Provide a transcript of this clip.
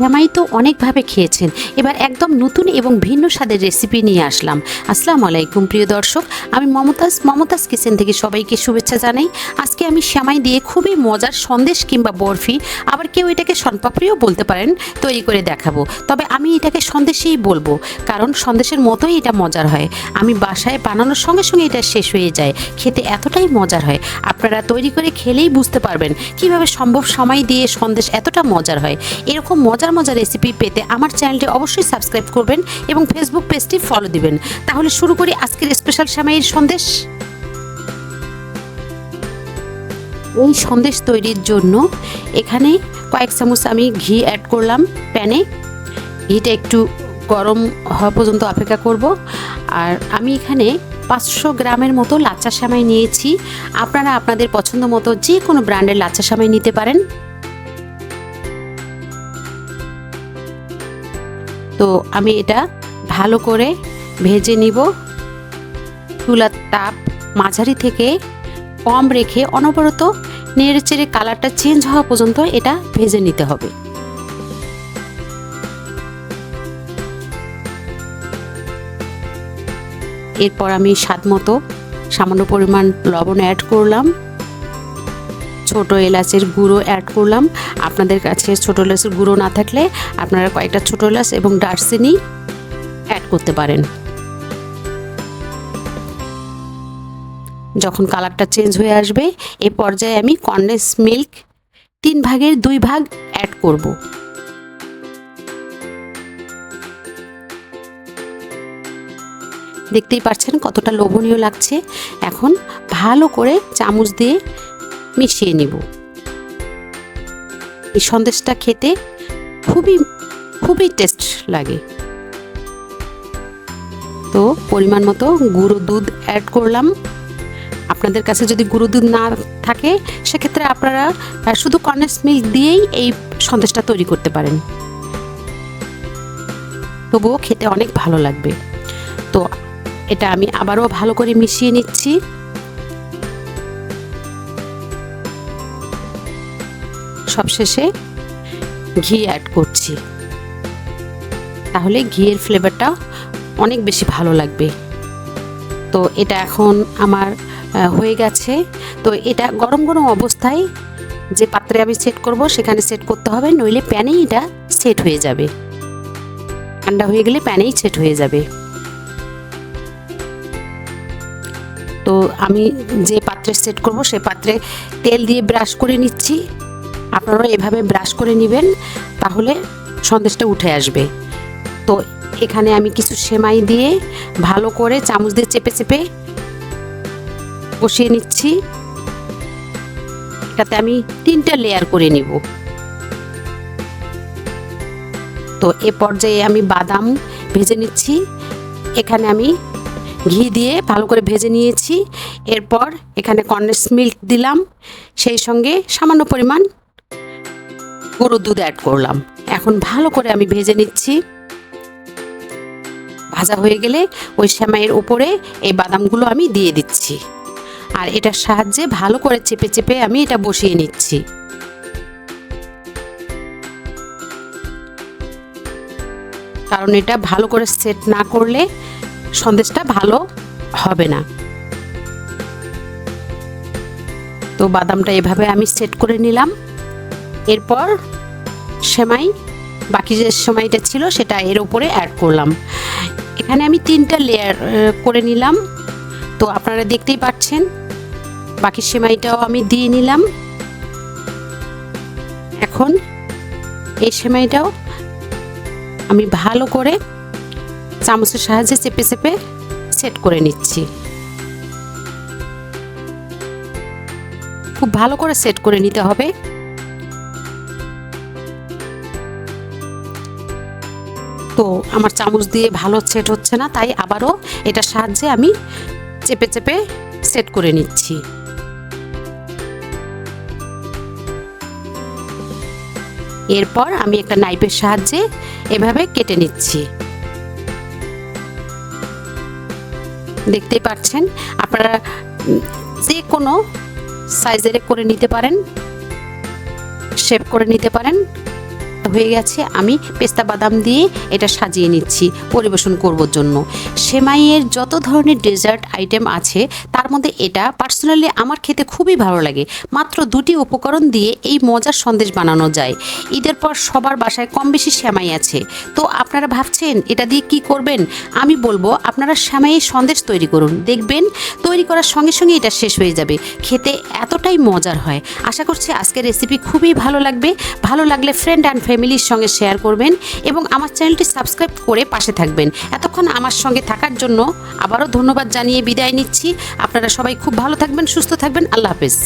শ্যামাই তো অনেকভাবে খেয়েছেন। এবার একদম নতুন এবং ভিন্ন স্বাদের রেসিপি নিয়ে আসলাম। আসসালামু আলাইকুম প্রিয় দর্শক। আমি মমতাজ মমতাজ কিচেন থেকে সবাইকে শুভেচ্ছা জানাই। আজকে আমি শ্যামাই দিয়ে খুবই মজার সন্দেশ কিংবা বরফি, আবার কেউ এটাকে সনপাপড়িও বলতে পারেন, তৈরি করে দেখাবো। তবে আমি এটাকে সন্দেশেই বলব, কারণ সন্দেশের মতোই এটা মজার হয়। আমি বাসায় বানানোর সঙ্গে সঙ্গে এটা শেষ হয়ে যায়। খেতে এতটাই মজার হয়। আপনারা তৈরি করে খেলেই বুঝতে পারবেন কীভাবে সম্ভব সময় দিয়ে সন্দেশ এতটা মজার হয়। এরকম মজার মজার রেসিপি পেতে আমার চ্যানেলটি অবশ্যই সাবস্ক্রাইব করবেন এবং ফেসবুক পেজটি ফলো দিবেন। তাহলে শুরু করি আজকের স্পেশাল সামাইয়ের সন্দেশ। এই সন্দেশ তৈরির জন্য এখানে কয়েক চামচ আমি ঘি অ্যাড করলাম প্যানে। ঘিটা একটু গরম হওয়া পর্যন্ত অপেক্ষা করব। আর আমি এখানে পাঁচশো গ্রামের মতো লাচ্চা সামাই নিয়েছি। আপনারা আপনাদের পছন্দ মতো যে কোনো ব্র্যান্ডের লাচ্চা সামাই নিতে পারেন। তো আমি এটা ভালো করে ভেজে নিব। চুলার তাপ মাঝারি থেকে কম রেখে অনবরত নেড়ে চেড়ে কালারটা চেঞ্জ হওয়া পর্যন্ত এটা ভেজে নিতে হবে। এরপর আমি স্বাদ মতো সামান্য পরিমাণ লবণ অ্যাড করলাম। ছোট এলাচের গুঁড়ো অ্যাড করলাম। আপনাদের কাছে ছোট এলাচের গুঁড়ো না থাকলে আপনারা কয়েকটা ছোট এলাচ এবং দারচিনি অ্যাড করতে পারেন। যখন কালারটা চেঞ্জ হয়ে আসবে, এ পর্যায়ে আমি কন্ডেন্স মিল্ক তিন ভাগের দুই ভাগ অ্যাড করব। দেখতেই পাচ্ছেন কতটা লোভনীয় লাগছে। এখন ভালো করে চামচ দিয়ে মিশিয়ে নিব। এই সন্দেশটা খেতে খুবই খুবই টেস্ট লাগে। তো পরিমাণ মতো গুঁড়ো দুধ অ্যাড করলাম। আপনাদের কাছে যদি গুঁড়ো দুধ না থাকে, সেক্ষেত্রে আপনারা শুধু কন্ডেন্স মিল্ক দিয়েই এই সন্দেশটা তৈরি করতে পারেন। তবুও খেতে অনেক ভালো লাগবে। তো এটা আমি আবারও ভালো করে মিশিয়ে নিচ্ছি। সবশেষে ঘি অ্যাড করছি। তাহলে ঘিয়ের ফ্লেভারটা অনেক বেশি ভালো লাগবে। তো এটা এখন আমার হয়ে গেছে। তো এটা গরম গরম অবস্থায় যে পাত্রে আমি সেট করব, সেখানে সেট করতে হবে, নইলে প্যানেই এটা সেট হয়ে যাবে। ঠান্ডা হয়ে গেলে প্যানেই সেট হয়ে যাবে। তো আমি যে পাত্রে সেট করব, সে পাত্রে তেল দিয়ে ব্রাশ করে নিচ্ছি। আপনারা এভাবে ব্রাশ করে নেবেন, তাহলে সন্দেশটা উঠে আসবে। তো এখানে আমি কিছু সেমাই দিয়ে ভালো করে চামচ দিয়ে চেপে চেপে বসিয়ে নিচ্ছি। এটাতে আমি তিনটা লেয়ার করে নিব। তো এ পর্যায়ে আমি বাদাম ভেজে নিচ্ছি। এখানে আমি ঘি দিয়ে ভালো করে ভেজে নিয়েছি। এরপর এখানে কন্ডেন্স মিল্ক দিলাম। সেই সঙ্গে সামান্য পরিমাণ গরুর দুধ অ্যাড করলাম। এখন ভালো করে আমি ভেজে নিচ্ছি। ভাজা হয়ে গেলে ওই সেমাইয়ের উপরে এই বাদামগুলো আমি দিয়ে দিচ্ছি। আর এটার সাহায্যে ভালো করে চেপে চেপে আমি এটা বসিয়ে নিচ্ছি। কারণ এটা ভালো করে সেট না করলে সন্দেশটা ভালো হবে না। তো বাদামটা এভাবে আমি সেট করে নিলাম। এরপর সেমাই, বাকি যে সেমাইটা ছিল সেটা এর উপরে অ্যাড করলাম। এখানে আমি তিনটা লেয়ার করে নিলাম। তো আপনারা দেখতেই পাচ্ছেন, বাকি সেমাইটাও আমি দিয়ে নিলাম। এখন এই সেমাইটাও আমি ভালো করে চামচের সাহায্যে চেপে চেপে সেট করে নিচ্ছি। খুব ভালো করে সেট করে নিতে হবে। তো আমার চামচ দিয়ে ভালো সেট হচ্ছে না, তাই আবারও এটার সাহায্যে আমি চেপে চেপে সেট করে নিচ্ছি। এরপর আমি একটা নাইফের সাহায্যে এভাবে কেটে নিচ্ছি। দেখতেই পাচ্ছেন, আপনারা যে কোনো সাইজের করে নিতে পারেন শেপ করে নিতে পারেন। হয়ে গেছে, আমি পেস্তা বাদাম দিয়ে এটা সাজিয়ে নিচ্ছি পরিবেশন করবোর জন্য। সেমাইয়ের যত ধরনের ডেজার্ট আইটেম আছে, তার মধ্যে এটা পার্সোনালি আমার খেতে খুবই ভালো লাগে। মাত্র দুটি উপকরণ দিয়ে এই মজার সন্দেশ বানানো যায়। ঈদের পর সবার বাসায় কম বেশি সেমাই আছে। তো আপনারা ভাবছেন, এটা দিয়ে কি করবেন? আমি বলব, আপনারা সেমাইয়ের সন্দেশ তৈরি করুন। দেখবেন, তৈরি করার সঙ্গে সঙ্গে এটা শেষ হয়ে যাবে। খেতে এতটাই মজার হয়। আশা করছি আজকের রেসিপি খুবই ভালো লাগবে। ভালো লাগলে ফ্রেন্ড অ্যান্ড ফ্যামিলির সঙ্গে শেয়ার করবেন এবং আমার চ্যানেলটি সাবস্ক্রাইব করে পাশে থাকবেন। এতক্ষণ আমার সঙ্গে থাকার জন্য আবারও ধন্যবাদ জানিয়ে বিদায় নিচ্ছি। আপনারা সবাই খুব ভালো থাকবেন, সুস্থ থাকবেন। আল্লাহ হাফেজ।